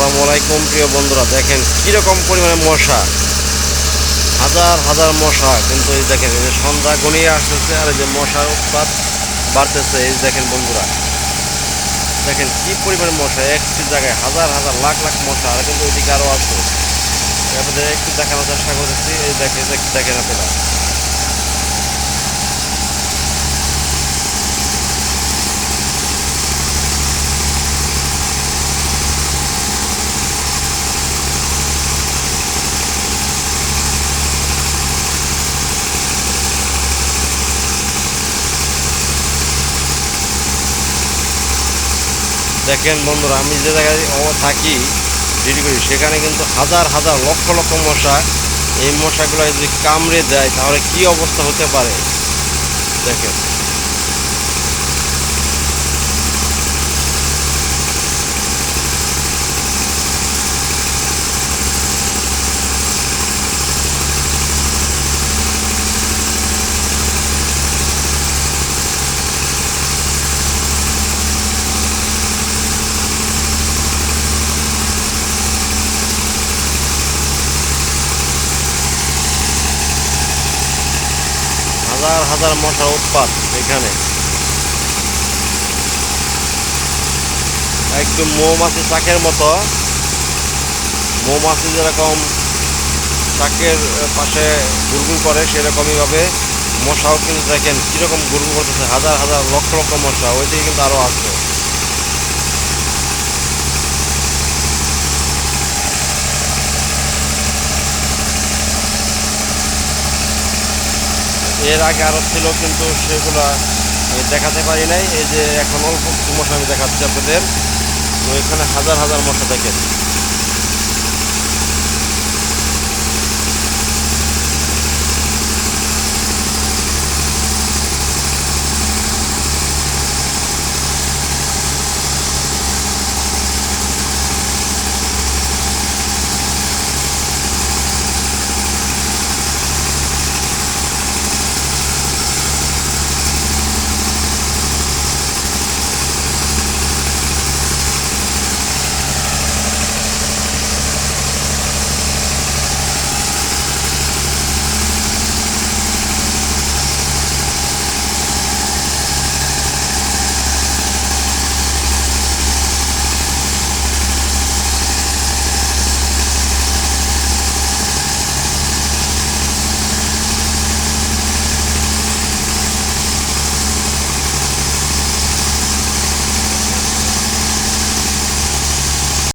আসসালামু আলাইকুম, প্রিয় বন্ধুরা, দেখেন কীরকম পরিমাণে মশা। হাজার হাজার মশা, কিন্তু এই দেখেন, এই যে সন্ধ্যা গনিয়ে আসতেছে আর এই যে মশার উৎপাত বাড়তেছে, এই দেখেন বন্ধুরা। দেখেন কি পরিমাণে মশা একটি জায়গায় হাজার হাজার লাখ লাখ মশা, আর কিন্তু ওইদিকে আরও আছে। আপনাদের একটু দেখানোর চেষ্টা করতেছি, এই দেখেন দেখেন আপনারা। দেখেন বন্ধুরা, আমি যে জায়গায় থাকি ডিউটি করি, সেখানে কিন্তু হাজার হাজার লক্ষ লক্ষ মশা, এই মশাগুলো যদি কামড়ে দেয়, তাহলে কি অবস্থা হতে পারে? দেখেন। হাজার হাজার মশার উৎপাত এখানে। একটু মৌমাছি চাকের মতো। মৌমাছি যেরকম চাকের পাশে গুরগুর করে, সেরকমই ভাবে মশাও কিন্তু দেখেন কীরকম গুরগুর করতেছে, হাজার হাজার লক্ষ লক্ষ মশা ওইদিকে কিন্তু আরও আছে এর আগে আরও ছিল, কিন্তু সেগুলো দেখাতে পারি নাই। এই যে এখন অল্প কিছু মশা আমি দেখাচ্ছি আপনাদের। তো এখানে হাজার হাজার মশা দেখেন।